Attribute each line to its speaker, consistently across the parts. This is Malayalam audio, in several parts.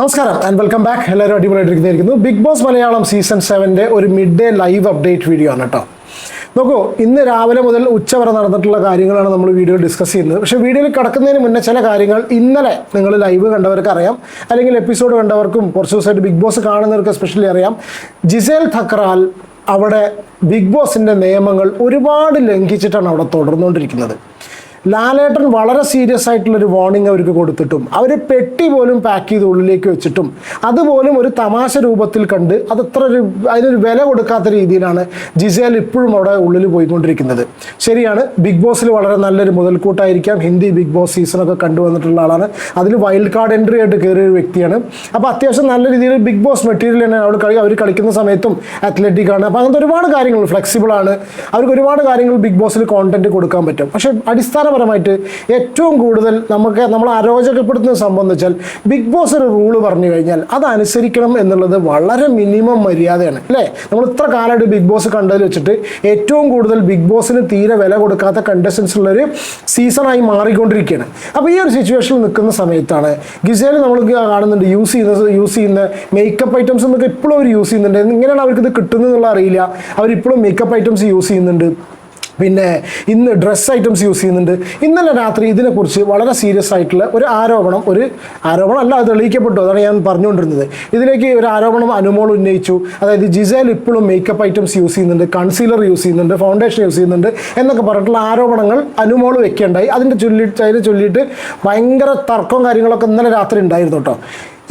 Speaker 1: നമസ്കാരം ആൻഡ് വെൽക്കം ബാക്ക് എല്ലാവരും അടിപൊളിയായിട്ടിരിക്കുന്നു ബിഗ് ബോസ് മലയാളം സീസൺ സെവന്റെ ഒരു mid day live update video ആണ് കേട്ടോ. നോക്കൂ ഇന്ന് രാവിലെ മുതൽ ഉച്ചവരെ നടന്നിട്ടുള്ള കാര്യങ്ങളാണ് നമ്മൾ വീഡിയോ ഡിസ്കസ് ചെയ്യുന്നത്. പക്ഷേ വീഡിയോയിൽ കിടക്കുന്നതിന് മുന്നേ ചില കാര്യങ്ങൾ ഇന്നലെ നിങ്ങൾ ലൈവ് കണ്ടവർക്ക് അറിയാം. അല്ലെങ്കിൽ എപ്പിസോഡ് കണ്ടവർക്കും കുറച്ച് ദിവസമായിട്ട് ബിഗ് ബോസ് കാണുന്നവർക്ക് സ്പെഷ്യലി അറിയാം. ജിസേൽ തക്രാൽ അവിടെ ബിഗ് ബോസിന്റെ നിയമങ്ങൾ ഒരുപാട് ലംഘിച്ചിട്ടാണ് അവിടെ തുടർന്നുകൊണ്ടിരിക്കുന്നത്. ലാലേട്ടൻ വളരെ സീരിയസ് ആയിട്ടുള്ളൊരു വാർണിംഗ് അവർക്ക് കൊടുത്തിട്ടും അവർ പെട്ടി പോലും പാക്ക് ചെയ്ത് ഉള്ളിലേക്ക് വെച്ചിട്ടും അതുപോലും ഒരു തമാശ രൂപത്തിൽ കണ്ട് അതത്ര ഒരു അതിനൊരു വില കൊടുക്കാത്ത രീതിയിലാണ് ജിസേൽ ഇപ്പോഴും അവിടെ ഉള്ളിൽ പോയിക്കൊണ്ടിരിക്കുന്നത്. ശരിയാണ് ബിഗ് ബോസിൽ വളരെ നല്ലൊരു മുതൽക്കൂട്ടായിരിക്കാം. ഹിന്ദി ബിഗ് ബോസ് സീസണൊക്കെ കണ്ടുവന്നിട്ടുള്ള ആളാണ്. അതിൽ വൈൽഡ് കാർഡ് എൻട്രി ആയിട്ട് കയറിയ ഒരു വ്യക്തിയാണ്. അപ്പോൾ അത്യാവശ്യം നല്ല രീതിയിൽ ബിഗ് ബോസ് മെറ്റീരിയൽ തന്നെ അവിടെ കളി അവർ കളിക്കുന്ന സമയത്തും അത്ലറ്റിക് ആണ്. അപ്പോൾ അങ്ങനത്തെ ഒരുപാട് കാര്യങ്ങൾ ഫ്ലെക്സിബിൾ ആണ്. അവർക്ക് ഒരുപാട് കാര്യങ്ങൾ ബിഗ് ബോസിൽ കോണ്ടന്റ് കൊടുക്കാൻ പറ്റും. പക്ഷേ അടിസ്ഥാനപരമായിട്ട് ഏറ്റവും കൂടുതൽ നമുക്ക് നമ്മൾ അരോചകപ്പെടുത്തുന്നത് സംബന്ധിച്ചാൽ ബിഗ് ബോസ് ഒരു റൂൾ പറഞ്ഞു കഴിഞ്ഞാൽ അത് അനുസരിക്കണം എന്നുള്ളത് വളരെ മിനിമം മര്യാദയാണ് അല്ലേ? നമ്മൾ ഇത്ര കാലമായിട്ട് ബിഗ് ബോസ് കണ്ടതിൽ വെച്ചിട്ട് ഏറ്റവും കൂടുതൽ ബിഗ് ബോസിന് തീരെ വില കൊടുക്കാത്ത കണ്ടസ്റ്റൻസ് ഉള്ളൊരു സീസണായി മാറിക്കൊണ്ടിരിക്കുകയാണ്. അപ്പോൾ ഈ ഒരു സിറ്റുവേഷനിൽ നിൽക്കുന്ന സമയത്താണ് ഗിസേൽ നമ്മൾ കാണുന്നുണ്ട് യൂസ് ചെയ്യുന്ന യൂസ് ചെയ്യുന്ന മേക്കപ്പ് ഐറ്റംസ് എന്നൊക്കെ ഇപ്പോഴും അവർ യൂസ് ചെയ്യുന്നുണ്ട്. എങ്ങനെയാണ് അവർക്ക് ഇത് കിട്ടുന്നത് എന്നുള്ള അറിയില്ല. അവരിപ്പോഴും മേക്കപ്പ് ഐറ്റംസ് യൂസ് ചെയ്യുന്നുണ്ട്. പിന്നെ ഇന്ന് ഡ്രസ്സ് ഐറ്റംസ് യൂസ് ചെയ്യുന്നുണ്ട്. ഇന്നലെ രാത്രി ഇതിനെക്കുറിച്ച് വളരെ സീരിയസ് ആയിട്ടുള്ള ഒരു ആരോപണം ഒരു ആരോപണം അല്ല അത് തെളിയിക്കപ്പെട്ടു. അതാണ് ഞാൻ പറഞ്ഞുകൊണ്ടിരുന്നത്. ഇതിലേക്ക് ഒരു ആരോപണം അനുമോൾ ഉന്നയിച്ചു. അതായത് ജിസേൽ ഇപ്പോഴും മേക്കപ്പ് ഐറ്റംസ് യൂസ് ചെയ്യുന്നുണ്ട് കൺസീലർ യൂസ് ചെയ്യുന്നുണ്ട് ഫൗണ്ടേഷൻ യൂസ് ചെയ്യുന്നുണ്ട് എന്നൊക്കെ പറഞ്ഞിട്ടുള്ള ആരോപണങ്ങൾ അനുമോൾ വെക്കുകയുണ്ടായി അതിന്റെ ചൊല്ലിട്ട് അതിനെ ചൊല്ലിയിട്ട് ഭയങ്കര തർക്കവും കാര്യങ്ങളൊക്കെ ഇന്നലെ രാത്രി ഉണ്ടായിരുന്നു കേട്ടോ.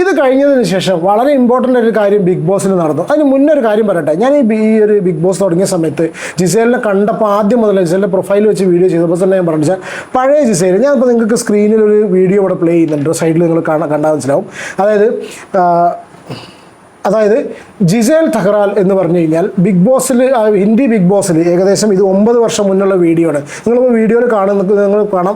Speaker 1: ഇത് കഴിഞ്ഞതിന് ശേഷം വളരെ ഇമ്പോർട്ടന്റ് ഒരു കാര്യം ബിഗ് ബോസിൽ നടന്നു. അതിന് മുന്നേ ഒരു കാര്യം പറയട്ടെ. ഞാൻ ഈ ഈ ഒരു ബിഗ് ബോസ് തുടങ്ങിയ സമയത്ത് ജിസേലിനെ കണ്ടപ്പോൾ ആദ്യം മുതൽ ജിസേലിന്റെ പ്രൊഫൈൽ വെച്ച് വീഡിയോ ചെയ്തപ്പോൾ തന്നെ ഞാൻ പറഞ്ഞു പഴയ ജിസേൽ ഞാനിപ്പോൾ നിങ്ങൾക്ക് സ്ക്രീനിൽ ഒരു വീഡിയോ ഇവിടെ പ്ലേ ചെയ്യുന്നുണ്ട്. സൈഡിൽ നിങ്ങൾ കാണാൻ കണ്ടാൽ മനസ്സിലാവും. അതായത് അതായത് ജിസേൽ തഹ്റാൽ എന്ന് പറഞ്ഞു കഴിഞ്ഞാൽ ബിഗ് ബോസിൽ ഹിന്ദി ബിഗ് ബോസിൽ ഏകദേശം ഇത് ഒമ്പത് വർഷം മുന്നുള്ള വീഡിയോ ആണ് നിങ്ങളിപ്പോൾ വീഡിയോയിൽ കാണുന്ന നിങ്ങൾ കാണാം.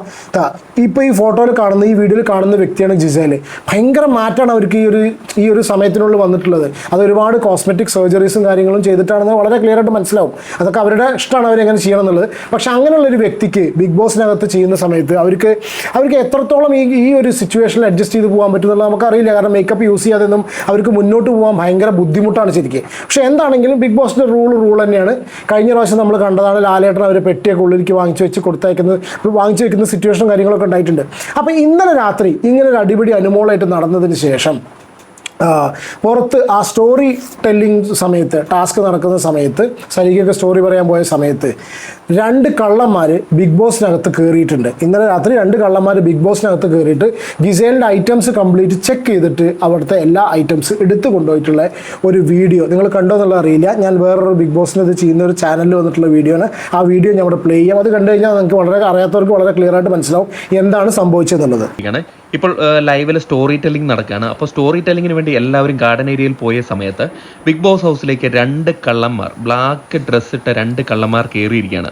Speaker 1: ഇപ്പോൾ ഈ ഫോട്ടോയിൽ കാണുന്ന ഈ വീഡിയോയിൽ കാണുന്ന വ്യക്തിയാണ് ജിസേൽ ഭയങ്കര മാറ്റമാണ് അവർക്ക് ഈ ഒരു ഈ ഒരു സമയത്തിനുള്ളിൽ വന്നിട്ടുള്ളത്. അത് ഒരുപാട് കോസ്മെറ്റിക് സർജറീസും കാര്യങ്ങളും ചെയ്തിട്ടാണെന്ന് വളരെ ക്ലിയർ ആയിട്ട് മനസ്സിലാവും. അതൊക്കെ അവരുടെ ഇഷ്ടമാണ് അവരെങ്ങനെ ചെയ്യണം എന്നുള്ളത് പക്ഷെ അങ്ങനെയുള്ള ഒരു വ്യക്തിക്ക് ബിഗ് ബോസിനകത്ത് ചെയ്യുന്ന സമയത്ത് അവർക്ക് അവർക്ക് എത്രത്തോളം ഈ ഈ ഒരു സിറ്റുവേഷനിൽ അഡ്ജസ്റ്റ് ചെയ്ത് പോകാൻ പറ്റുമെന്നുള്ളത് നമുക്കറിയില്ല. കാരണം മേക്കപ്പ് യൂസ് ചെയ്യാതെയൊന്നും അവർക്ക് മുന്നോട്ട് പോകാൻ ഭയങ്കര ബുദ്ധിമുട്ടാണ് ശരിക്കും. പക്ഷെ എന്താണെങ്കിലും ബിഗ് ബോസിന്റെ റൂൾ റൂൾ തന്നെയാണ്. കഴിഞ്ഞ പ്രാവശ്യം നമ്മൾ കണ്ടതാണ് ലാലേട്ടൻ അവർ പെട്ടിയൊക്കെ ഉള്ളിലേക്ക് വാങ്ങിച്ചു വെച്ച് കൊടുത്തയക്കുന്നത് വാങ്ങിച്ചു വെക്കുന്ന സിറ്റുവേഷനും കാര്യങ്ങളൊക്കെ ഉണ്ടായിട്ടുണ്ട്. അപ്പോൾ ഇന്നലെ രാത്രി ഇങ്ങനെ ഒരു അടിപിടി അനുമോളായിട്ട് നടന്നതിന് ശേഷം പുറത്ത് ആ സ്റ്റോറി ടെല്ലിങ് സമയത്ത് ടാസ്ക് നടക്കുന്ന സമയത്ത് സരികൊക്കെ സ്റ്റോറി പറയാൻ പോയ സമയത്ത് രണ്ട് കള്ളന്മാർ ബിഗ് ബോസിനകത്ത് കയറിയിട്ടുണ്ട് ഇന്നലെ രാത്രി രണ്ട് കള്ളന്മാർ ബിഗ് ബോസിനകത്ത് കയറിയിട്ട് ഗിസേലിന്റെ ഐറ്റംസ് കംപ്ലീറ്റ് ചെക്ക് ചെയ്തിട്ട് അവിടുത്തെ എല്ലാ ഐറ്റംസ് എടുത്തു കൊണ്ടുപോയിട്ടുള്ള ഒരു വീഡിയോ നിങ്ങൾ കണ്ടോ എന്നുള്ളത് അറിയില്ല. ഞാൻ വേറൊരു ബിഗ് ബോസിന് ഇത് ചെയ്യുന്ന ഒരു ചാനലിൽ വന്നിട്ടുള്ള വീഡിയോ ആണ്. ആ വീഡിയോ ഞാൻ അവിടെ പ്ലേ ചെയ്യാം. അത് കണ്ടു കഴിഞ്ഞാൽ നിങ്ങൾക്ക് വളരെ അറിയാത്തവർക്ക് വളരെ ക്ലിയർ ആയിട്ട് മനസ്സിലാവും എന്താണ് സംഭവിച്ചതെന്നുള്ളത്.
Speaker 2: ഇപ്പോൾ ലൈവിൽ സ്റ്റോറി ടെല്ലിംഗ് നടക്കുകയാണ് അപ്പോൾ സ്റ്റോറി ടെല്ലിങ്ങിന് വേണ്ടി എല്ലാവരും ഗാർഡൻ ഏരിയയിൽ പോയ സമയത്ത് ബിഗ് ബോസ് ഹൗസിലേക്ക് രണ്ട് കള്ളന്മാർ ബ്ലാക്ക് ഡ്രസ്സ് ഇട്ട രണ്ട് കള്ളന്മാർ കയറിയിരിക്കുകയാണ്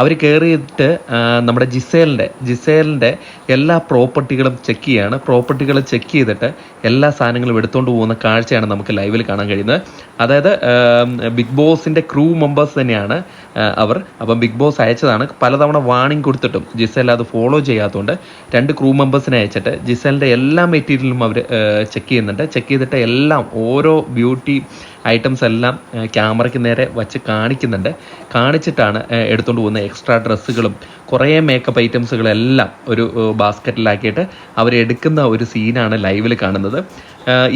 Speaker 2: അവർ കയറിയിട്ട് നമ്മുടെ ജിസേലിന്റെ ജിസേലിന്റെ എല്ലാ പ്രോപ്പർട്ടികളും ചെക്ക് ചെയ്യാണ്. പ്രോപ്പർട്ടികൾ ചെക്ക് ചെയ്തിട്ട് എല്ലാ സാധനങ്ങളും എടുത്തുകൊണ്ട് പോകുന്ന കാഴ്ചയാണ് നമുക്ക് ലൈവിൽ കാണാൻ കഴിയുന്നത്. അതായത് ബിഗ് ബോസിന്റെ ക്രൂ മെമ്പേഴ്സ് തന്നെയാണ് അവർ. അപ്പം ബിഗ് ബോസ് അയച്ചതാണ്. പലതവണ വാണിംഗ് കൊടുത്തിട്ടും ജിസേൽ അത് ഫോളോ ചെയ്യാത്തതുകൊണ്ട് രണ്ട് ക്രൂ മെമ്പേഴ്സിനെ അയച്ചിട്ട് ജിസേലിന്റെ എല്ലാ മെറ്റീരിയലും അവർ ചെക്ക് ചെയ്യുന്നുണ്ട്. ചെക്ക് ചെയ്തിട്ട് എല്ലാം ഓരോ ബ്യൂട്ടി ഐറ്റംസ് എല്ലാം ക്യാമറയ്ക്ക് നേരെ വച്ച് കാണിക്കുന്നുണ്ട്. കാണിച്ചിട്ടാണ് എടുത്തുകൊണ്ട് പോകുന്ന എക്സ്ട്രാ ഡ്രസ്സുകളും കുറേ മേക്കപ്പ് ഐറ്റംസുകളെല്ലാം ഒരു ബാസ്ക്കറ്റിലാക്കിയിട്ട് അവരെടുക്കുന്ന ഒരു സീനാണ് ലൈവിൽ കാണുന്നത്.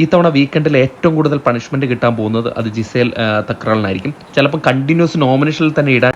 Speaker 2: ഈ തവണ വീക്കെൻഡിൽ ഏറ്റവും കൂടുതൽ പണിഷ്മെന്റ് കിട്ടാൻ പോകുന്നത് അത് ജിസേൽ തക്രാളിനായിരിക്കും. ചിലപ്പോൾ കണ്ടിന്യൂസ് നോമിനേഷനിൽ തന്നെ ഇടാൻ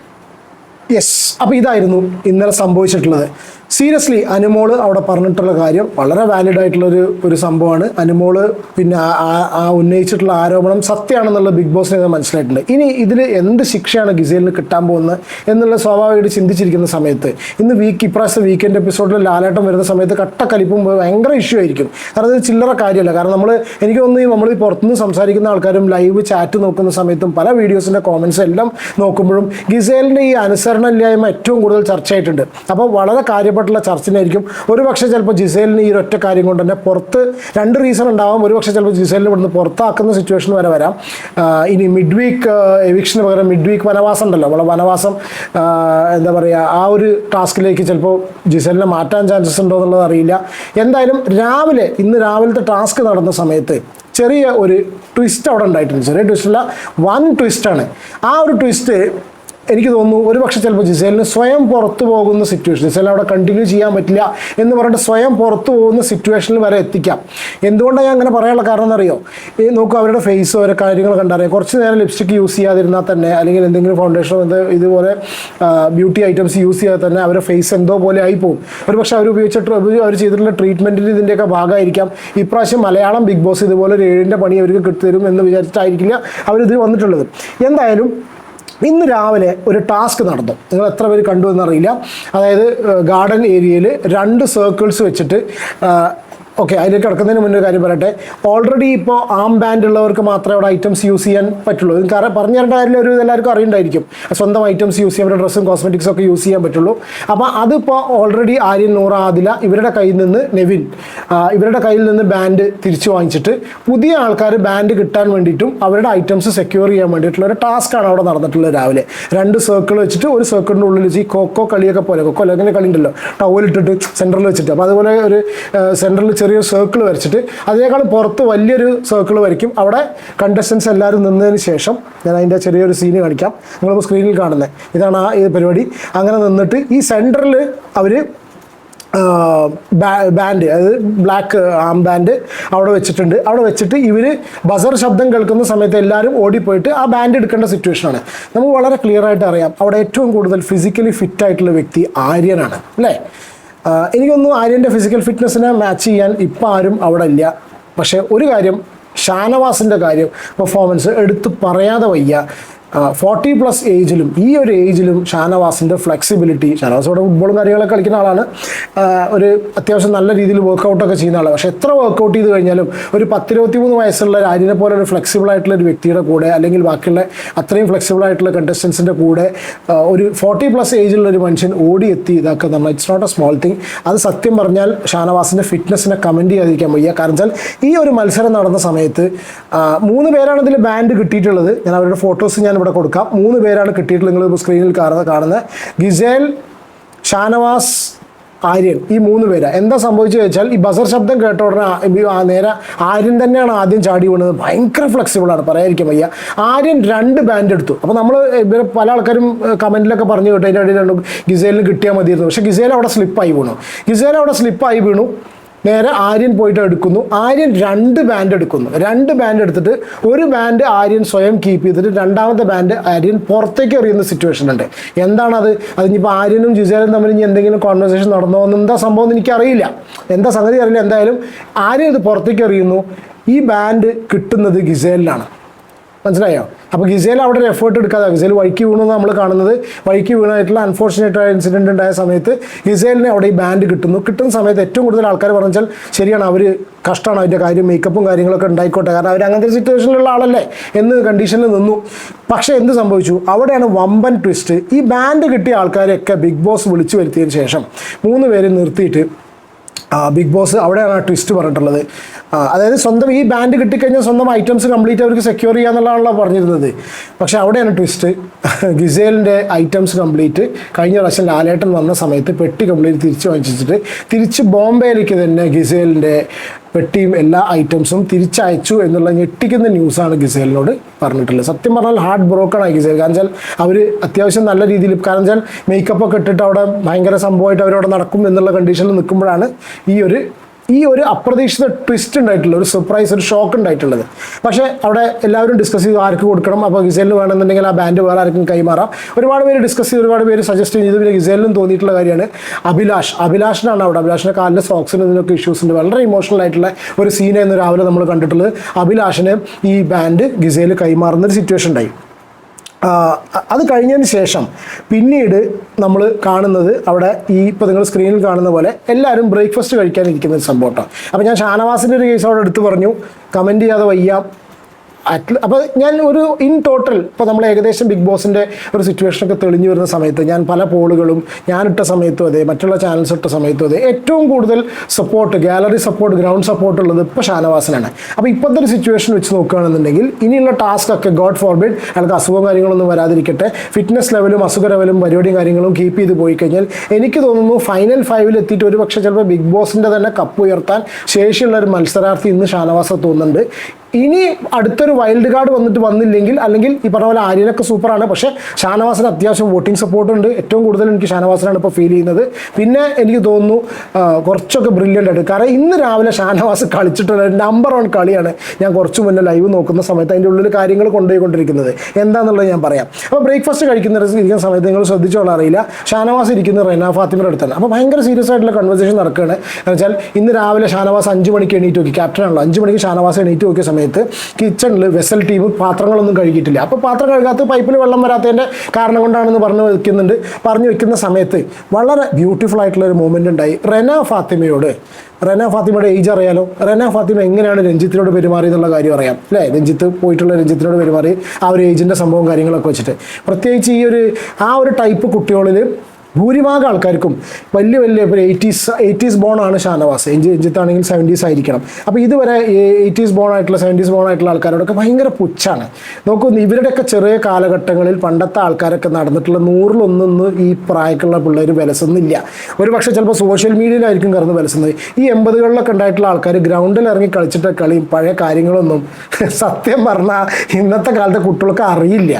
Speaker 1: യെസ് അപ്പോൾ ഇതായിരുന്നു ഇന്നലെ സംഭവിച്ചിട്ടുള്ളത്. സീരിയസ്ലി അനുമോൾ അവിടെ പറഞ്ഞിട്ടുള്ള കാര്യം വളരെ വാലിഡ് ആയിട്ടുള്ളൊരു ഒരു ഒരു സംഭവമാണ്. അനുമോൾ പിന്നെ ആ- ഉന്നയിച്ചിട്ടുള്ള ആരോപണം സത്യമാണെന്നുള്ള ബിഗ് ബോസിനെ ഇത് മനസ്സിലായിട്ടുണ്ട്. ഇനി ഇതിൽ എന്ത് ശിക്ഷയാണ് ഗിസേലിന് കിട്ടാൻ പോകുന്നത് എന്നുള്ള സ്വാഭാവികമായിട്ട് ചിന്തിച്ചിരിക്കുന്ന സമയത്ത് ഇന്ന് വീക്ക് ഇപ്രാവശ്യത്തെ വീക്കെൻഡ് എപ്പിസോഡിൽ ലാലേട്ടം വരുന്ന സമയത്ത് കട്ടക്കലിപ്പും ഭയങ്കര ഇഷ്യൂ ആയിരിക്കും. കാരണം ഇത് ചില്ലറ കാര്യമല്ല. കാരണം നമ്മൾ എനിക്ക് തോന്നുന്നു നമ്മൾ ഈ പുറത്തുനിന്ന് സംസാരിക്കുന്ന ആൾക്കാരും ലൈവ് ചാറ്റ് നോക്കുന്ന സമയത്തും പല വീഡിയോസിന്റെ കോമൻസ് എല്ലാം നോക്കുമ്പോഴും ഗിസേലിന്റെ ഈ അനുസരണ ഇല്ലായ്മ ഏറ്റവും കൂടുതൽ ചർച്ചയായിട്ടുണ്ട്. അപ്പോൾ വളരെ കാര്യപ്പെട്ട ചെയ്യപ്പെട്ടുള്ള ചർച്ചിനായിരിക്കും ഒരു പക്ഷേ ചിലപ്പോൾ ജിസേലിന് ഈ ഒറ്റ കാര്യം കൊണ്ട് തന്നെ പുറത്ത് രണ്ട് റീസൺ ഉണ്ടാവാം. ഒരു പക്ഷേ ചിലപ്പോൾ ജിസേലിന് ഇവിടുന്ന് പുറത്താക്കുന്ന സിറ്റുവേഷൻ വരെ വരാം. ഇനി മിഡ് വീക്ക് എവിക്ഷന് പകരം മിഡ് വീക്ക് വനവാസം ഉണ്ടല്ലോ. നമ്മളെ വനവാസം എന്താ പറയുക ആ ഒരു ടാസ്കിലേക്ക് ചിലപ്പോൾ ജിസേലിനെ മാറ്റാൻ ചാൻസസ് ഉണ്ടോ എന്നുള്ളത് അറിയില്ല. എന്തായാലും രാവിലെ ഇന്ന് രാവിലത്തെ ടാസ്ക് നടന്ന സമയത്ത് ചെറിയ ഒരു ട്വിസ്റ്റ് അവിടെ ഉണ്ടായിട്ടുണ്ട്. ചെറിയ ട്വിസ്റ്റ് അല്ല വൺ ട്വിസ്റ്റാണ് ആ ഒരു ട്വിസ്റ്റ് എനിക്ക് തോന്നുന്നു ഒരു പക്ഷേ ചിലപ്പോൾ ജിസേലിന് സ്വയം പുറത്തു പോകുന്ന സിറ്റുവേഷൻ ജിസേലിന് അവിടെ കണ്ടിന്യൂ ചെയ്യാൻ പറ്റില്ല എന്ന് പറഞ്ഞിട്ട് സ്വയം പുറത്തു പോകുന്ന സിറ്റുവേഷനിൽ വരെ എത്തിക്കാം. എന്തുകൊണ്ടാണ് ഞാൻ അങ്ങനെ പറയാനുള്ള കാരണം എന്നറിയോ? ഈ നോക്കൂ അവരുടെ ഫേസ് ഓരോ കാര്യങ്ങൾ കണ്ടറിയാം. കുറച്ച് നേരം ലിപ്സ്റ്റിക് യൂസ് ചെയ്യാതിരുന്നാൽ തന്നെ അല്ലെങ്കിൽ എന്തെങ്കിലും ഫൗണ്ടേഷനോ എന്ത് ഇതുപോലെ ബ്യൂട്ടി ഐറ്റംസ് യൂസ് ചെയ്യാതെ തന്നെ അവരുടെ ഫേസ് എന്തോ പോലെ ആയി പോകും ഒരു പക്ഷേ അവർ ഉപയോഗിച്ച അവർ ചെയ്തിട്ടുള്ള ട്രീറ്റ്മെന്റിന് ഇതിന്റെയൊക്കെ ഭാഗമായിരിക്കാം. ഇപ്രാവശ്യം മലയാളം ബിഗ് ബോസ് ഇതുപോലെ ഒരു ഏഴിന്റെ പണി അവർക്ക് കിട്ടിത്തരും എന്ന് വിചാരിച്ചിട്ടായിരിക്കില്ല അവരിത് വന്നിട്ടുള്ളത്. എന്തായാലും ഇന്ന് രാവിലെ ഒരു ടാസ്ക് നടന്നു. നിങ്ങൾ എത്ര പേര് കണ്ടു എന്നറിയില്ല. അതായത് ഗാർഡൻ ഏരിയയിൽ രണ്ട് സർക്കിൾസ് വെച്ചിട്ട് ഓക്കെ അതിലേക്ക് കിടക്കുന്നതിന് മുന്നേ കാര്യം പറയട്ടെ. ഓൾറെഡി ഇപ്പോൾ ആം ബാൻഡ് ഉള്ളവർക്ക് മാത്രമേ അവിടെ ഐറ്റംസ് യൂസ് ചെയ്യാൻ പറ്റുള്ളൂ. കാരണം പറഞ്ഞു തരേണ്ട കാര്യം ഒരു എല്ലാവർക്കും അറിയണ്ടായിരിക്കും സ്വന്തം ഐറ്റംസ് യൂസ് ചെയ്യാൻ ഡ്രസ്സും കോസ്മെറ്റിക്സും ഒക്കെ യൂസ് ചെയ്യാൻ പറ്റുള്ളൂ. അപ്പോൾ അതിപ്പോൾ ഓൾറെഡി ആര്യൻ നൂറ ആദില ഇവരുടെ കയ്യിൽ നിന്ന് നെവിൻ ഇവരുടെ കയ്യിൽ നിന്ന് ബാൻഡ് തിരിച്ചു വാങ്ങിച്ചിട്ട് പുതിയ ആൾക്കാർ ബാൻഡ് കിട്ടാൻ വേണ്ടിയിട്ടും അവരുടെ ഐറ്റംസ് സെക്യൂർ ചെയ്യാൻ വേണ്ടിയിട്ടുള്ള ഒരു ടാസ്ക്കാണ് അവിടെ നടന്നിട്ടുള്ളത് രാവിലെ. രണ്ട് സർക്കിൾ വെച്ചിട്ട് ഒരു സർക്കിളിന്റെ ഉള്ളിൽ വെച്ച് ഈ കൊക്കോ കളിയൊക്കെ പോലെ കൊക്കോ അല്ലെങ്കിൽ കളി ഉണ്ടല്ലോ ടവൽ ഇട്ടിട്ട് സെന്ററിൽ വെച്ചിട്ട്. അപ്പോൾ അതുപോലെ ഒരു സെന്ററിൽ ചെറിയൊരു സർക്കിൾ വരച്ചിട്ട് അതിനേക്കാൾ പുറത്ത് വലിയൊരു സർക്കിൾ വരയ്ക്കും. അവിടെ കണ്ടസ്റ്റൻസ് എല്ലാവരും നിന്നതിന് ശേഷം ഞാൻ അതിന്റെ ചെറിയൊരു സീന് കാണിക്കാം. നിങ്ങളിപ്പോൾ സ്ക്രീനിൽ കാണുന്നത് ഇതാണ് ആ ഈ പരിപാടി. അങ്ങനെ നിന്നിട്ട് ഈ സെന്ററിൽ അവർ ബാൻഡ് അതായത് ബ്ലാക്ക് ആം ബാൻഡ് അവിടെ വെച്ചിട്ടുണ്ട്. അവിടെ വെച്ചിട്ട് ഇവർ ബസർ ശബ്ദം കേൾക്കുന്ന സമയത്ത് എല്ലാവരും ഓടിപ്പോയിട്ട് ആ ബാൻഡ് എടുക്കേണ്ട സിറ്റുവേഷനാണ് നമുക്ക് വളരെ ക്ലിയർ ആയിട്ട് അറിയാം. അവിടെ ഏറ്റവും കൂടുതൽ ഫിസിക്കലി ഫിറ്റ് ആയിട്ടുള്ള വ്യക്തി ആര്യനാണ്. അല്ലേ? എനിക്കൊന്നും ആര്യന്റെ ഫിസിക്കൽ ഫിറ്റ്നസ്സിനെ മാച്ച് ചെയ്യാൻ ഇപ്പം ആരും അവിടെ ഇല്ല. പക്ഷേ ഒരു കാര്യം ഷാനവാസിന്റെ കാര്യം പെർഫോമൻസ് എടുത്തു പറയാതെ വയ്യ. ഫോർട്ടി പ്ലസ് ഏജിലും ഈ ഒരു ഏജിലും ഷാനവാസിന്റെ ഫ്ലെക്സിബിലിറ്റി ഷാനവാസ് ഇവിടെ ഫുട്ബോളും കാര്യങ്ങളൊക്കെ കളിക്കുന്ന ആളാണ്. ഒരു അത്യാവശ്യം നല്ല രീതിയിൽ വർക്കൗട്ടൊക്കെ ചെയ്യുന്ന ആളാണ്. പക്ഷേ എത്ര വർക്കൗട്ട് ചെയ്ത് കഴിഞ്ഞാലും ഒരു പത്തിരുപത്തി മൂന്ന് വയസ്സുള്ള ആര്യനെ പോലെ ഒരു ഫ്ലെക്സിബിൾ ആയിട്ടുള്ള ഒരു വ്യക്തിയുടെ കൂടെ അല്ലെങ്കിൽ ബാക്കിയുള്ള അത്രയും ഫ്ലെക്സിബിൾ ആയിട്ടുള്ള കണ്ടസ്റ്റൻസിന്റെ കൂടെ ഒരു ഫോർട്ടി പ്ലസ് ഏജിലുള്ള ഒരു മനുഷ്യൻ ഓടി എത്തി. ഇതാക്കുക നമ്മൾ it's not a small thing അത് സത്യം പറഞ്ഞാൽ ഷാനവാസിന്റെ ഫിറ്റ്നസ്സിനെ കമന്റ് ചെയ്യാതിരിക്കാൻ വയ്യ. കാരണം വെച്ചാൽ ഈ ഒരു മത്സരം നടന്ന സമയത്ത് മൂന്ന് പേരാണ് ഇതിൽ ബാൻഡ് കിട്ടിയിട്ടുള്ളത്. ഞാൻ അവരുടെ ഫോട്ടോസ് ഞാൻ ഇവിടെ കൊടുക്കാം. മൂന്ന് പേരാണ് കിട്ടിയിട്ടുള്ളത്. നിങ്ങൾ സ്ക്രീനിൽ കാണുന്ന കാണുന്നത്. ഗിസേൽ ഷാനവാസ് ആര്യൻ. ഈ മൂന്ന് പേരാ. എന്താ സംഭവിച്ചു വെച്ചാൽ ഈ ബസർ ശബ്ദം കേട്ട ഉടനെ നേരെ ആര്യൻ തന്നെയാണ് ആദ്യം ചാടി വീണത്. ഭയങ്കര ഫ്ലെക്സിബിൾ ആണ്. പറയാതിരിക്കാൻ വയ്യ. ആര്യൻ രണ്ട് ബാൻഡ് എടുത്തു. അപ്പോൾ നമ്മൾ ഇവരെ പല ആൾക്കാരും കമന്റിലൊക്കെ പറഞ്ഞു കേട്ടോ അതിന്റെ ഇടയിൽ ഗിസേലിന് കിട്ടിയാൽ മതിയായിരുന്നു. പക്ഷേ ഗിസേൽ അവിടെ സ്ലിപ്പായി വീണു. ഗിസേൽ അവിടെ സ്ലിപ്പായി വീണു. നേരെ ആര്യൻ പോയിട്ട് എടുക്കുന്നു. ആര്യൻ രണ്ട് ബാൻഡ് എടുക്കുന്നു. രണ്ട് ബാൻഡ് എടുത്തിട്ട് ഒരു ബാൻഡ് ആര്യൻ സ്വയം കീപ്പ് ചെയ്തിട്ട് രണ്ടാമത്തെ ബാൻഡ് ആര്യൻ പുറത്തേക്ക് എറിയുന്ന സിറ്റുവേഷൻ ഉണ്ട്. എന്താണത്? അതിനിപ്പോൾ ആര്യനും ജിസേലും തമ്മിൽ ഇനി എന്തെങ്കിലും കോൺവെർസേഷൻ നടന്നോ എന്ന് എന്താ സംഭവം എന്ന് എനിക്കറിയില്ല. എന്താ സംഗതി അറിയില്ല. എന്തായാലും ആര്യൻ ഇത് പുറത്തേക്ക് എറിയുന്നു. ഈ ബാൻഡ് കിട്ടുന്നത് ഗിസേലിനാണ്. മനസ്സിലായോ? അപ്പോൾ ഗിസേൽ അവിടെ ഒരു എഫേർട്ട് എടുക്കാതെ ഗിസേൽ വഴിക്ക് വീണെന്ന് നമ്മൾ കാണുന്നത്. വഴിക്ക് വീണായിട്ടുള്ള അൺഫോർച്ചുനേറ്റ് ആയ ഇൻസിഡന്റ് ഉണ്ടായ സമയത്ത് ഗിസേലിനെ അവിടെ ഈ ബാൻഡ് കിട്ടുന്നു. കിട്ടുന്ന സമയത്ത് ഏറ്റവും കൂടുതൽ ആൾക്കാർ പറഞ്ഞാൽ ശരിയാണ് അവർ കഷ്ടമാണ് അതിന്റെ കാര്യം മേക്കപ്പും കാര്യങ്ങളൊക്കെ ഉണ്ടായിക്കോട്ടെ. കാരണം അവർ അങ്ങനത്തെ സിറ്റുവേഷനിലുള്ള ആളല്ലേ? എന്ന് കണ്ടീഷനിൽ നിന്നു. പക്ഷേ എന്ത് സംഭവിച്ചു? അവിടെയാണ് വമ്പൻ ട്വിസ്റ്റ് ഈ ബാൻഡ് കിട്ടിയ ആൾക്കാരെയൊക്കെ ബിഗ് ബോസ് വിളിച്ചു വരുത്തിയതിന് ശേഷം മൂന്ന് പേരെ നിർത്തിയിട്ട് ബിഗ് ബോസ് അവിടെയാണ് ആ ട്വിസ്റ്റ് പറഞ്ഞിട്ടുള്ളത്. അതായത് സ്വന്തം ഈ ബാൻഡ് കിട്ടിക്കഴിഞ്ഞാൽ സ്വന്തം ഐറ്റംസ് കംപ്ലീറ്റ് അവർക്ക് സെക്യൂർ ചെയ്യാന്നുള്ളതാണല്ലോ പറഞ്ഞിരുന്നത്. പക്ഷേ അവിടെയാണ് ട്വിസ്റ്റ് ഗിസേലിന്റെ ഐറ്റംസ് കംപ്ലീറ്റ് കഴിഞ്ഞ പ്രാവശ്യം ലാലേട്ടൻ വന്ന സമയത്ത് പെട്ടി കംപ്ലീറ്റ് തിരിച്ച് വാങ്ങിച്ചിട്ട് തിരിച്ച് ബോംബെയിലേക്ക് തന്നെ ഗിസേലിന്റെ പെട്ടിയും എല്ലാ ഐറ്റംസും തിരിച്ചയച്ചു എന്നുള്ള ഞെട്ടിക്കുന്ന ന്യൂസാണ് ഗിസേലിനോട് പറഞ്ഞിട്ടുള്ളത്. സത്യം പറഞ്ഞാൽ ഹാർട്ട് ബ്രോക്കൺ ആയി ഗിസേൽ. കാരണം വെച്ചാൽ അവർ അത്യാവശ്യം നല്ല രീതിയിൽ കാരണം വെച്ചാൽ മേക്കപ്പ് ഒക്കെ ഇട്ടിട്ട് അവിടെ ഭയങ്കര സംഭവമായിട്ട് അവരവിടെ നടക്കും എന്നുള്ള കണ്ടീഷനിൽ നിൽക്കുമ്പോഴാണ് ഈ ഒരു ഈ ഒരു അപ്രതീക്ഷിത ട്വിസ്റ്റ് ഉണ്ടായിട്ടുള്ള ഒരു സർപ്രൈസ് ഒരു ഷോക്ക് ഉണ്ടായിട്ടുള്ളത്. പക്ഷേ അവിടെ എല്ലാവരും ഡിസ്കസ് ചെയ്തു ആർക്ക് കൊടുക്കണം അപ്പോൾ ഗിസേലിന് വേണമെന്നുണ്ടെങ്കിൽ ആ ബാൻഡ് വേറെ ആർക്കും കൈമാറാം. ഒരുപാട് പേര് ഡിസ്കസ് ചെയ്ത് ഒരുപാട് പേര് സജസ്റ്റ് ചെയ്തു പിന്നെ ഗിസേലിനും തോന്നിയിട്ടുള്ള കാര്യമാണ് അഭിലാഷ്. അഭിലാഷിനാണ് അവിടെ. അഭിലാഷിന്റെ കാലിന്റെ സോക്സിന് ഇതിനൊക്കെ ഇഷ്യൂസ് ഉണ്ട്. വളരെ ഇമോഷണൽ ആയിട്ടുള്ള ഒരു സീനായിരുന്നു രാവിലെ നമ്മൾ കണ്ടിട്ടുള്ളത്. അഭിലാഷിന് ഈ ബാൻഡ് ഗിസേൽ കൈമാറുന്ന ഒരു സിറ്റുവേഷൻ ഉണ്ടായി. അത് കഴിഞ്ഞതിന് ശേഷം പിന്നീട് നമ്മൾ കാണുന്നത് അവിടെ ഈ ഇപ്പോൾ നിങ്ങൾ സ്ക്രീനിൽ കാണുന്ന പോലെ എല്ലാവരും ബ്രേക്ക്ഫാസ്റ്റ് കഴിക്കാൻ ഇരിക്കുന്ന ഒരു കേട്ടോ. അപ്പോൾ ഞാൻ ഷാനവാസിന്റെ ഒരു കേസ് അവിടെ എടുത്തു പറഞ്ഞു. കമന്റ് ചെയ്യാതെ വയ്യ. അറ്റ് അപ്പോൾ ഞാൻ ഒരു ഇൻ ടോട്ടൽ ഇപ്പോൾ നമ്മൾ ഏകദേശം ബിഗ് ബോസിന്റെ ഒരു സിറ്റുവേഷനൊക്കെ തെളിഞ്ഞു വരുന്ന സമയത്ത് ഞാൻ പല പോളുകളും ഞാനിട്ട സമയത്തും അതെ മറ്റുള്ള ചാനൽസ് ഇട്ട സമയത്തും അതെ ഏറ്റവും കൂടുതൽ support gallery support ground support ഉള്ളത് ഇപ്പോൾ ഷാനവാസനാണ്. അപ്പോൾ ഇപ്പോഴത്തെ ഒരു സിറ്റുവേഷൻ വെച്ച് നോക്കുകയാണെന്നുണ്ടെങ്കിൽ ഇനിയുള്ള ടാസ്ക് ഒക്കെ ഗോഡ് ഫോർബിഡ് അയാൾക്ക് അസുഖവും കാര്യങ്ങളൊന്നും വരാതിരിക്കട്ടെ ഫിറ്റ്നസ് ലെവലും അസുഖ ലെവലും പരിപാടിയും കാര്യങ്ങളും കീപ്പ് ചെയ്ത് പോയി കഴിഞ്ഞാൽ എനിക്ക് തോന്നുന്നു ഫൈനൽ ഫൈവിൽ എത്തിയിട്ട് ഒരു പക്ഷേ ചിലപ്പോൾ ബിഗ് ബോസിന്റെ തന്നെ കപ്പ് ഉയർത്താൻ ശേഷിയുള്ള ഒരു മത്സരാർത്ഥി ഇന്ന് ഷാനവാസ തോന്നുന്നുണ്ട്. ഇനി അടുത്തൊരു വൈൽഡ് കാർഡ് വന്നിട്ട് വന്നില്ലെങ്കിൽ അല്ലെങ്കിൽ ഈ പറഞ്ഞ പോലെ ആര്യനൊക്കെ സൂപ്പറാണ് പക്ഷേ ഷാനവാസിന് അത്യാവശ്യം വോട്ടിംഗ് സപ്പോർട്ട് ഉണ്ട്. ഏറ്റവും കൂടുതൽ എനിക്ക് ഷാനവാസിനാണ് ഇപ്പോൾ ഫീൽ ചെയ്യുന്നത്. പിന്നെ എനിക്ക് തോന്നുന്നു കുറച്ചൊക്കെ ബ്രില്യന്റ് ആയിട്ട്. കാരണം ഇന്ന് രാവിലെ ഷാനവാസ് കളിച്ചിട്ടുള്ള നമ്പർ വൺ കളിയാണ് ഞാൻ കുറച്ച് മുന്നേ ലൈവ് നോക്കുന്ന സമയത്ത് അതിന്റെ ഉള്ളിൽ കാര്യങ്ങൾ കൊണ്ടുപോയിക്കൊണ്ടിരിക്കുന്നത്. എന്താണെന്നുള്ളത് ഞാൻ പറയാം. അപ്പോൾ ബ്രേക്ക്ഫാസ്റ്റ് കഴിക്കുന്ന ഇരിക്കുന്ന സമയത്ത് നിങ്ങൾ ശ്രദ്ധിച്ചോളാം അറിയില്ല. ഷാനവാസ് ഇരിക്കുന്നത് റെന ഫാത്തിമയുടെ അടുത്താണ്. അപ്പോൾ ഭയങ്കര സീരിയസ് ആയിട്ടുള്ള കൺവെർസേഷൻ നടക്കുകയാണ്. എന്ന് വെച്ചാൽ ഇന്ന് രാവിലെ ഷാനവാസ് അഞ്ച് മണിക്ക് എണീറ്റ് നോക്കി. ക്യാപ്റ്റനാണല്ലോ അഞ്ച് മണിക്ക് ഷാനവാസ് എണീറ്റ് നോക്കിയ സമയത്ത് കിച്ചണിൽ വെസൽ ടീം പാത്രങ്ങളൊന്നും കഴുകിയിട്ടില്ല. അപ്പോൾ പാത്രം കഴുകാത്ത പൈപ്പിൽ വെള്ളം വരാത്തതിന്റെ കാരണം കൊണ്ടാണെന്ന് പറഞ്ഞു വയ്ക്കുന്നുണ്ട് പറഞ്ഞു വയ്ക്കുന്ന സമയത്ത് വളരെ ബ്യൂട്ടിഫുൾ ആയിട്ടുള്ള ഒരു മൂമെന്റ് ഉണ്ടായി. റെന ഫാത്തിമയോട്. റെന ഫാത്തിമയുടെ ഏജ് അറിയാലോ? റെന ഫാത്തിമ എങ്ങനെയാണ് രഞ്ജിത്തിനോട് പെരുമാറി എന്നുള്ള കാര്യം അറിയാം. അല്ലേ? രഞ്ജിത്ത് പോയിട്ടുള്ള രഞ്ജിത്തിനോട് പെരുമാറി ആ ഒരു ഏജിന്റെ സംഭവം കാര്യങ്ങളൊക്കെ വെച്ചിട്ട്. പ്രത്യേകിച്ച് ഈ ഒരു ആ ഒരു ടൈപ്പ് കുട്ടികളിൽ ഭൂരിഭാഗം ആൾക്കാർക്കും വലിയ വലിയ ഇപ്പോൾ എയ്റ്റീസ് എയ്റ്റീസ് ബോൺ ആണ് ഷാനവാസ്. എഞ്ചി എഞ്ചിത്താണെങ്കിൽ സെവന്റീസ് ആയിരിക്കണം. അപ്പോൾ ഇതുവരെ എയ്റ്റീസ് ബോൺ ആയിട്ടുള്ള സെവന്റീസ് ബോൺ ആയിട്ടുള്ള ആൾക്കാരോടൊക്കെ ഭയങ്കര പുച്ഛാണ്. നോക്കൂ ഇവരുടെയൊക്കെ ചെറിയ കാലഘട്ടങ്ങളിൽ പണ്ടത്തെ ആൾക്കാരൊക്കെ നടന്നിട്ടുള്ള നൂറിലൊന്നൊന്നും ഈ പ്രായക്കുള്ള പിള്ളേർ വിലസുന്നില്ല. ഒരു പക്ഷേ ചിലപ്പോൾ സോഷ്യൽ മീഡിയയിലായിരിക്കും കറന്ന് വിലസുന്നത്. ഈ എൺപതുകളിലൊക്കെ ഉണ്ടായിട്ടുള്ള ആൾക്കാർ ഗ്രൗണ്ടിൽ ഇറങ്ങി കളിച്ചിട്ട കളിയും പഴയ കാര്യങ്ങളൊന്നും സത്യം പറഞ്ഞാൽ ഇന്നത്തെ കാലത്തെ കുട്ടികൾക്ക് അറിയില്ല.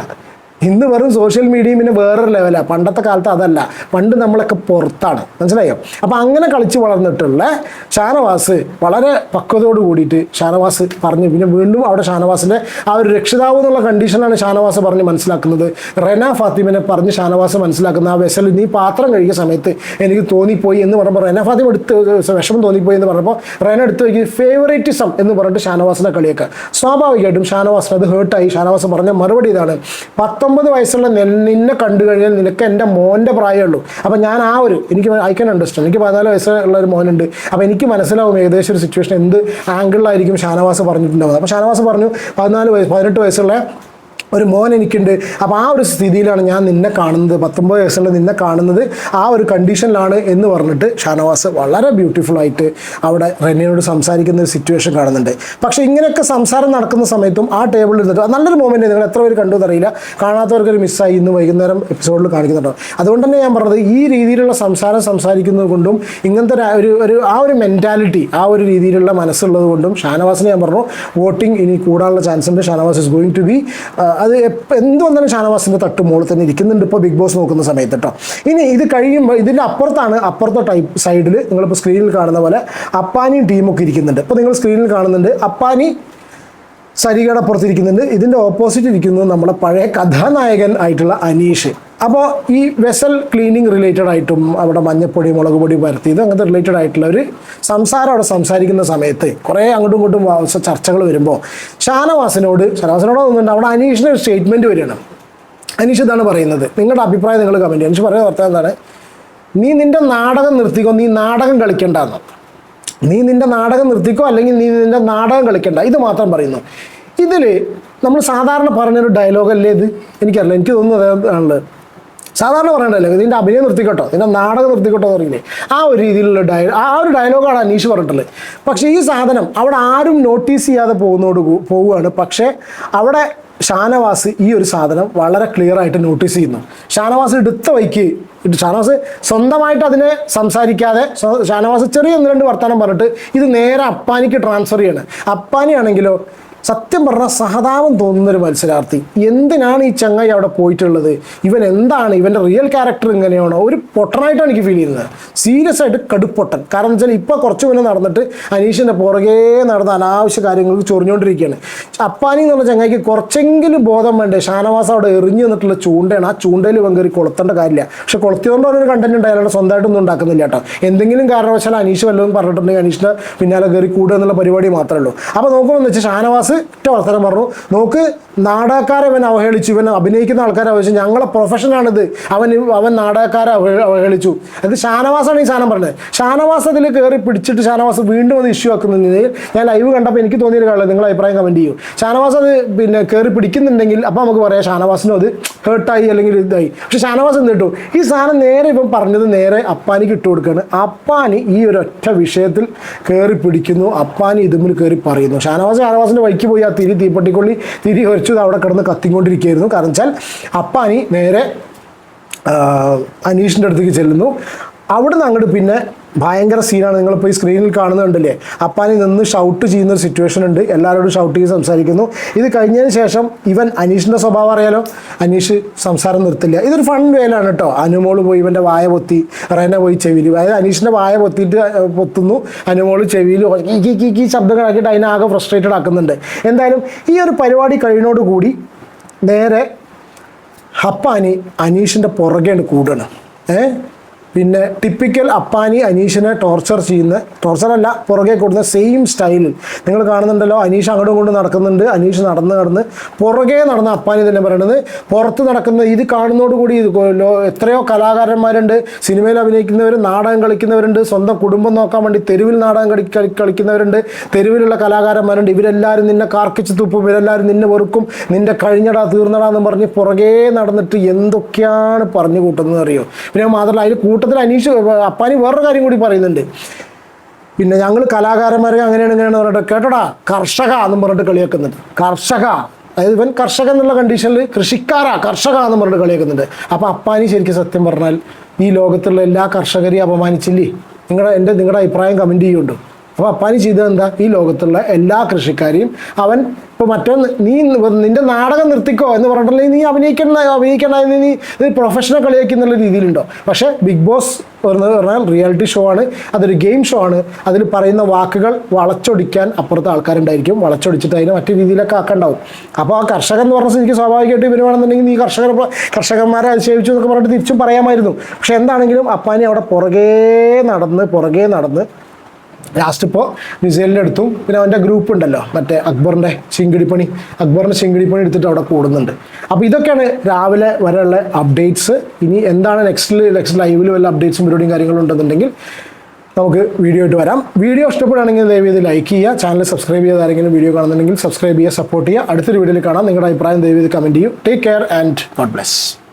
Speaker 1: ഇന്ന് വെറും സോഷ്യൽ മീഡിയയും പിന്നെ വേറൊരു ലെവലാണ് പണ്ടത്തെ കാലത്ത് അതല്ല. പണ്ട് നമ്മളൊക്കെ പുറത്താണ്. മനസ്സിലായോ? അപ്പോൾ അങ്ങനെ കളിച്ച് വളർന്നിട്ടുള്ള ഷാനവാസ് വളരെ പക്വതയോട് കൂടിയിട്ട് ഷാനവാസ് പറഞ്ഞു. പിന്നെ വീണ്ടും അവിടെ ഷാനവാസിന്റെ ആ ഒരു രക്ഷിതാവ് എന്നുള്ള കണ്ടീഷനാണ് ഷാനവാസ് പറഞ്ഞ് മനസ്സിലാക്കുന്നത്. റെന ഫാത്തിമിനെ പറഞ്ഞ് ഷാനവാസ് മനസ്സിലാക്കുന്ന ആ വെസൽ നീ പാത്രം കഴിക്കുന്ന സമയത്ത് എനിക്ക് തോന്നിപ്പോയി എന്ന് പറഞ്ഞപ്പോൾ റെന ഫാത്തിമ എടുത്ത് വിഷമം തോന്നിപ്പോയി എന്ന് പറഞ്ഞപ്പോൾ റെന എടുത്ത് വയ്ക്കി ഫേവറേറ്റിസം എന്ന് പറഞ്ഞിട്ട് ഷാനവാസിനെ കളിയൊക്കെ സ്വാഭാവികമായിട്ടും ഷാനവാസിന് അത് ഹേർട്ടായി ഷാനവാസ് പറഞ്ഞ മറുപടി ഇതാണ്. പത്തൊമ്പത് വയസ്സുള്ള നിന്നെ കണ്ടു കഴിഞ്ഞാൽ നിനക്ക് എന്റെ മോന്റെ പ്രായമുള്ളൂ അപ്പം ഞാൻ ആ ഒരു എനിക്ക് ഐ ക്യാൻ അണ്ടർസ്റ്റാൻഡ് എനിക്ക് പതിനാല് വയസ്സുള്ള ഒരു മോനുണ്ട്. അപ്പോൾ എനിക്ക് മനസ്സിലാവും ഏകദേശം ഒരു സിറ്റുവേഷൻ എന്ത് ആംഗിളിലായിരിക്കും ഷാനവാസ് പറഞ്ഞിട്ടുണ്ടാവുന്നത് അപ്പോൾ ഷാനവാസ് പറഞ്ഞു പതിനാല് വയസ്സ് പതിനെട്ട് വയസ്സുള്ള ഒരു മോൻ എനിക്കുണ്ട്. അപ്പോൾ ആ ഒരു സ്ഥിതിയിലാണ് ഞാൻ നിന്നെ കാണുന്നത്. പത്തൊമ്പത് വയസ്സുള്ള നിന്നെ കാണുന്നത്. ആ ഒരു കണ്ടീഷനിലാണ് എന്ന് പറഞ്ഞിട്ട് ഷാനവാസ് വളരെ ബ്യൂട്ടിഫുൾ ആയിട്ട് അവിടെ റെനിയോട് സംസാരിക്കുന്ന ഒരു സിറ്റുവേഷൻ കാണുന്നുണ്ട്. പക്ഷേ ഇങ്ങനെയൊക്കെ സംസാരം നടക്കുന്ന സമയത്തും ആ ടേബിളിൽ ഇരുന്നിട്ട് നല്ലൊരു മൊമെന്റ് നിങ്ങൾ എത്ര പേര് കണ്ടു എന്നറിയില്ല. കാണാത്തവർക്ക് ഒരു മിസ്സായി ഇന്ന് വൈകുന്നേരം എപ്പിസോഡിൽ കാണിക്കുന്നുണ്ടോ. അതുകൊണ്ട് തന്നെ ഞാൻ പറഞ്ഞത് ഈ രീതിയിലുള്ള സംസാരം സംസാരിക്കുന്നത് കൊണ്ടും ഇങ്ങനത്തെ ഒരു ഒരു ആ ഒരു മെന്റാലിറ്റി ആ ഒരു രീതിയിലുള്ള മനസ്സുള്ളത് കൊണ്ടും ഷാനവാസിനെ ഞാൻ പറഞ്ഞു വോട്ടിംഗ് ഇനി കൂടാനുള്ള ചാൻസ് ഉണ്ട്. Shanavas is going to be അത് എന്ത് വന്നാലും ഷാനവാസിന്റെ തട്ട് മുകളിൽ തന്നെ ഇരിക്കുന്നുണ്ട് ഇപ്പോൾ ബിഗ് ബോസ് നോക്കുന്ന സമയത്ത് കേട്ടോ ഇനി ഇത് കഴിയുമ്പോൾ ഇതിന്റെ അപ്പുറത്താണ് അപ്പുറത്തെ ടൈപ്പ് സൈഡിൽ നിങ്ങളിപ്പോൾ സ്ക്രീനിൽ കാണുന്ന പോലെ അപ്പാനിയും ടീമൊക്കെ ഇരിക്കുന്നുണ്ട്. ഇപ്പോൾ നിങ്ങൾ സ്ക്രീനിൽ കാണുന്നുണ്ട് അപ്പാനി സരികയുടെ അപ്പുറത്തിരിക്കുന്നുണ്ട് ഇതിന്റെ ഓപ്പോസിറ്റ് ഇരിക്കുന്നത് നമ്മുടെ പഴയ കഥാനായകൻ ആയിട്ടുള്ള അനീഷ്. അപ്പോൾ ഈ വെസൽ ക്ലീനിങ് റിലേറ്റഡ് ആയിട്ടും അവിടെ മഞ്ഞപ്പൊടി മുളക് പൊടി പരത്തിയത് അങ്ങനത്തെ റിലേറ്റഡ് ആയിട്ടുള്ള ഒരു സംസാരം അവിടെ സംസാരിക്കുന്ന സമയത്ത് കുറേ അങ്ങോട്ടും ഇങ്ങോട്ടും ചർച്ചകൾ വരുമ്പോൾ ഷാനവാസിനോട് ഷാനവാസിനോട് തോന്നുന്നുണ്ട് അവിടെ അനീഷിന് ഒരു സ്റ്റേറ്റ്മെന്റ് വരികയാണ്. അനീഷ് ഇതാണ് പറയുന്നത്. നിങ്ങളുടെ അഭിപ്രായം നിങ്ങൾ കമന്റ് ചെയ്യുക. അനീഷ് പറയുന്ന വാർത്ത എന്താണ്? നീ നിന്റെ നാടകം നിർത്തിക്കോ നീ നാടകം കളിക്കണ്ടെന്ന് നീ നിന്റെ നാടകം നിർത്തിക്കോ അല്ലെങ്കിൽ നീ നിന്റെ നാടകം കളിക്കണ്ട ഇത് മാത്രം പറയുന്നു. ഇതിൽ നമ്മൾ സാധാരണ പറഞ്ഞൊരു ഡയലോഗല്ലേ ഇത്? എനിക്കറിയില്ല. എനിക്ക് തോന്നുന്നത് ആണല്ലോ. സാധാരണ പറയണ്ടല്ലോ? ഇതിന്റെ അഭിനയം നിർത്തിക്കട്ടോ. നിന്റെ നാടകം നിർത്തിക്കട്ടോ എന്ന് പറയില്ലേ? ആ ഒരു രീതിയിലുള്ള ഡയ ആ ഒരു ഡയലോഗാണ് അനീഷ് പറഞ്ഞിട്ടുള്ളത്. പക്ഷേ ഈ സാധനം അവിടെ ആരും നോട്ടീസ് ചെയ്യാതെ പോകുന്നതോട് പോവുകയാണ്. പക്ഷേ അവിടെ ഷാനവാസ് ഈ ഒരു സാധനം വളരെ ക്ലിയർ ആയിട്ട് നോട്ടീസ് ചെയ്യുന്നു. ഷാനവാസ് എടുത്ത വൈക്ക് ഷാനവാസ് സ്വന്തമായിട്ട് അതിനെ സംസാരിക്കാതെ ഷാനവാസ് ചെറിയ ഒന്ന് രണ്ട് വർത്തമാനം പറഞ്ഞിട്ട് ഇത് നേരെ അപ്പാനിക്ക് ട്രാൻസ്ഫർ ചെയ്യാണ്. അപ്പാനിയാണെങ്കിലോ സത്യം പറഞ്ഞാൽ സഹതാപം തോന്നുന്നൊരു മത്സരാർത്ഥി. എന്തിനാണ് ഈ ചങ്ങായി അവിടെ പോയിട്ടുള്ളത്? ഇവൻ എന്താണ്? ഇവന്റെ റിയൽ ക്യാരക്ടർ ഇങ്ങനെയാണോ? ഒരു പൊട്ടനായിട്ടാണ് എനിക്ക് ഫീൽ ചെയ്യുന്നത്. സീരിയസ് ആയിട്ട് കടുപ്പൊട്ടൻ. കാരണം വെച്ചാൽ ഇപ്പോൾ കുറച്ച് മുന്നേ നടന്നിട്ട് അനീഷിന്റെ പുറകെ നടന്ന അനാവശ്യ കാര്യങ്ങൾക്ക് ചൊറിഞ്ഞുകൊണ്ടിരിക്കുകയാണ് അപ്പാനി എന്ന് പറഞ്ഞ ചങ്ങായിക്ക് കുറച്ചെങ്കിലും ബോധം വേണ്ടേ? ഷാനവാസ് അവിടെ എറിഞ്ഞു നിന്നിട്ടുള്ള ചൂണ്ടയാണ്. ആ ചൂണ്ടയിൽ കയറി കൊളുത്തേണ്ട കാര്യമില്ല. പക്ഷെ കൊളുത്തിയോണ്ട് ഒരു കണ്ടന്റ് ഉണ്ടായാലും സ്വന്തമായിട്ടൊന്നും ഉണ്ടാക്കുന്നില്ല കേട്ടോ. എന്തെങ്കിലും കാരണവശാൽ അനീഷ് വല്ലതും പറഞ്ഞിട്ടുണ്ടെങ്കിൽ അനീഷിന്റെ പിന്നാലെ കയറി കൂടുക എന്നുള്ള പരിപാടി മാത്രമേ ഉള്ളൂ. അപ്പോൾ നോക്കുമ്പോൾ എന്ന് വെച്ചാൽ ഷാനവാസ് ഒറ്റ വർത്തനം പറഞ്ഞു നോക്ക് നാടകക്കാരെ ഇവൻ അവഹേളിച്ചു. ഇവൻ അഭിനയിക്കുന്ന ആൾക്കാരെ അവഹേളിച്ചു. ഞങ്ങളെ പ്രൊഫഷനാണിത് അവൻ അവൻ നാടകക്കാരെ അവഹേ- അവഹേളിച്ചു. അത് ഷാനവാസാണ് ഈ സാധനം പറഞ്ഞത്. ഷാനവാസ് അതിൽ കയറി പിടിച്ചിട്ട് ഷാനവാസ് വീണ്ടും അത് ഇഷ്യൂ ആക്കുന്നുണ്ടെങ്കിൽ ഞാൻ ലൈവ് കണ്ടപ്പോൾ എനിക്ക് തോന്നിയൊരു കാര്യം നിങ്ങൾ അഭിപ്രായം കമന്റ് ചെയ്യും. ഷാനവാസ് അത് പിന്നെ കയറി പിടിക്കുന്നുണ്ടെങ്കിൽ അപ്പോൾ നമുക്ക് പറയാം ഷാനവാസിനും അത് ഹേർട്ടായി അല്ലെങ്കിൽ ഇതായി. പക്ഷെ ഷാനവാസ് എന്ത് കിട്ടും? ഈ സാധനം നേരെ ഇപ്പം പറഞ്ഞത് നേരെ അപ്പാനിക്ക് ഇട്ട് കൊടുക്കുകയാണ് അപ്പാനി ഈ ഒരു ഒറ്റ വിഷയത്തിൽ കയറി പിടിക്കുന്നു. അപ്പാനി ഇതുമ്മിൽ കയറി പറയുന്നു. ഷാനവാസ് ഷാനവാസിന്റെ വഴിക്ക് പോയി ആ തിരി തീപ്പട്ടിക്കൊള്ളി തിരി ഒരച്ചു അവിടെ കിടന്ന് കത്തിക്കൊണ്ടിരിക്കുകയായിരുന്നു. കാരണം വെച്ചാൽ അപ്പാനി നേരെ അനീഷിന്റെ അടുത്തേക്ക് ചെല്ലുന്നു. അവിടുന്ന് അങ്ങോട്ട് പിന്നെ ഭയങ്കര സീനാണ് നിങ്ങളിപ്പോൾ ഈ സ്ക്രീനിൽ കാണുന്നുണ്ടല്ലേ? അപ്പാനി നിന്ന് ഷൗട്ട് ചെയ്യുന്ന ഒരു സിറ്റുവേഷൻ ഉണ്ട്. എല്ലാവരോടും ഷൗട്ട് ചെയ്ത് സംസാരിക്കുന്നു. ഇത് കഴിഞ്ഞതിന് ശേഷം ഇവൻ അനീഷിന്റെ സ്വഭാവം അറിയാലോ? അനീഷ് സംസാരം നിർത്തില്ല. ഇതൊരു ഫൺ വേലാണ് കേട്ടോ അനുമോൾ പോയി ഇവന്റെ വായ പൊത്തി. റെന പോയി ചെവിയിൽ. അതായത് അനീഷിന്റെ വായ പൊത്തിയിട്ട് പൊത്തുന്നു. അനുമോൾ ചെവിയിൽ കീ കീ കീ ശബ്ദങ്ങളാക്കിയിട്ട് അതിനെ ആകെ ഫ്രസ്ട്രേറ്റഡ് ആക്കുന്നുണ്ട്. എന്തായാലും ഈ ഒരു പരിപാടി കഴിയുന്നതോടുകൂടി നേരെ ഹപ്പാനി അനീഷിന്റെ പുറകെയാണ് കൂടണം. ഏ? പിന്നെ ടിപ്പിക്കൽ അപ്പാനി അനീഷിനെ ടോർച്ചർ ചെയ്യുന്ന ടോർച്ചറല്ല പുറകെ കൂടുന്ന സെയിം സ്റ്റൈലിൽ നിങ്ങൾ കാണുന്നുണ്ടല്ലോ അനീഷ് അങ്ങോട്ടും ഇങ്ങോട്ടും നടക്കുന്നുണ്ട് അനീഷ് നടന്ന് നടന്ന് പുറകെ നടന്ന അപ്പാനി തന്നെ പറയുന്നത് പുറത്ത് നടക്കുന്ന ഇത് കാണുന്നതോടുകൂടി എത്രയോ കലാകാരന്മാരുണ്ട് സിനിമയിൽ അഭിനയിക്കുന്നവർ നാടകം കളിക്കുന്നവരുണ്ട് സ്വന്തം കുടുംബം നോക്കാൻ വേണ്ടി തെരുവിൽ നാടകം കളി കളി- കളിക്കുന്നവരുണ്ട് തെരുവിലുള്ള കലാകാരന്മാരുണ്ട്. ഇവരെല്ലാവരും നിന്നെ കാർക്കിച്ച് തുപ്പും ഇവരെല്ലാവരും നിന്നെ വെറുക്കും നിന്റെ കഴിഞ്ഞടാ തീർന്നടാ എന്ന് പറഞ്ഞ് പുറകെ നടന്നിട്ട് എന്തൊക്കെയാണ് പറഞ്ഞു കൂട്ടുന്നത് അറിയോ? പിന്നെ മാത്രമല്ല അതിൽ കൂട്ടത്തിൽ അനീഷ് അപ്പാനി വേറൊരു കാര്യം കൂടി പറയുന്നുണ്ട്. പിന്നെ ഞങ്ങൾ കലാകാരന്മാരെ അങ്ങനെയാണ് ഇങ്ങനെയാണ് പറഞ്ഞിട്ട് കേട്ടോടാ കർഷക എന്ന് പറഞ്ഞിട്ട് കളിയാക്കുന്നുണ്ട്. കർഷക അതായത് ഇവൻ കർഷകൻ എന്നുള്ള കണ്ടീഷനിൽ കൃഷിക്കാരാ കർഷക എന്ന് പറഞ്ഞിട്ട് കളിയാക്കുന്നുണ്ട്. അപ്പോൾ അപ്പാനി ശരിക്കും സത്യം പറഞ്ഞാൽ ഈ ലോകത്തുള്ള എല്ലാ കർഷകരെയും അപമാനിച്ചില്ലേ? നിങ്ങളുടെ എന്റെ നിങ്ങളുടെ അഭിപ്രായം കമന്റ് ചെയ്യുന്നുണ്ടോ. അപ്പോൾ അപ്പാനി ചെയ്തത് എന്താ? ഈ ലോകത്തുള്ള എല്ലാ കൃഷിക്കാരെയും അവൻ ഇപ്പോൾ മറ്റൊന്ന് നീ നിന്റെ നാടകം നിർത്തിക്കോ എന്ന് പറഞ്ഞിട്ടുണ്ടെങ്കിൽ നീ അഭിനയിക്കണ്ട അഭിനയിക്കണ്ട നീ ഇത് പ്രൊഫഷണൽ കളിയാക്കുന്നുള്ള രീതിയിലുണ്ടോ? പക്ഷേ ബിഗ് ബോസ് എന്ന് പറഞ്ഞാൽ റിയാലിറ്റി ഷോ ആണ്. അതൊരു ഗെയിം ഷോ ആണ്. അതിൽ പറയുന്ന വാക്കുകൾ വളച്ചൊടിക്കാൻ അപ്പുറത്തെ ആൾക്കാരുണ്ടായിരിക്കും. വളച്ചൊടിച്ചിട്ട് അതിനെ മറ്റു രീതിയിലൊക്കെ ആക്കണ്ടാവും. അപ്പോൾ ആ കർഷകൻ എന്ന് പറഞ്ഞാൽ എനിക്ക് സ്വാഭാവികമായിട്ട് വരുവാണെന്നുണ്ടെങ്കിൽ നീ കർഷകർ കർഷകന്മാരെ അതിശേവിച്ചു എന്നൊക്കെ പറഞ്ഞിട്ട് തിരിച്ചും പറയാമായിരുന്നു. പക്ഷേ എന്താണെങ്കിലും അപ്പാനി അവിടെ പുറകേ നടന്ന് പുറകേ നടന്ന് ലാസ്റ്റ് ഇപ്പോൾ മിസൈലിന്റെ അടുത്തും പിന്നെ അവന്റെ ഗ്രൂപ്പ് ഉണ്ടല്ലോ മറ്റേ അക്ബറിന്റെ ചിങ്കിടിപ്പണി അക്ബറിന്റെ ചിങ്കിടിപ്പണി എടുത്തിട്ട് അവിടെ കൂടുന്നുണ്ട്. അപ്പോൾ ഇതൊക്കെയാണ് രാവിലെ വരെയുള്ള അപ്ഡേറ്റ്സ് ഇനി എന്താണ് നെക്സ്റ്റ് നെക്സ്റ്റ് ലൈവിൽ വല്ല അപ്ഡേറ്റ്സും പരിപാടിയും കാര്യങ്ങളും ഉണ്ടെന്നുണ്ടെങ്കിൽ നമുക്ക് വീഡിയോ ആയിട്ട് വരാം. വീഡിയോ ഇഷ്ടപ്പെടുകയാണെങ്കിൽ ചെയ്ത് ലൈക്ക് ചെയ്യുക ചാനൽ സബ്സ്ക്രൈബ് ചെയ്ത് ആരെങ്കിലും വീഡിയോ കാണുന്നുണ്ടെങ്കിൽ സബ്സ്ക്രൈബ് ചെയ്യുക സപ്പോർട്ട് ചെയ്യുക. അടുത്തൊരു വീഡിയോയിൽ കാണാം. നിങ്ങളുടെ അഭിപ്രായം ദയവ് ചെയ്ത് കമന്റ് ചെയ്യൂ. Take care and God bless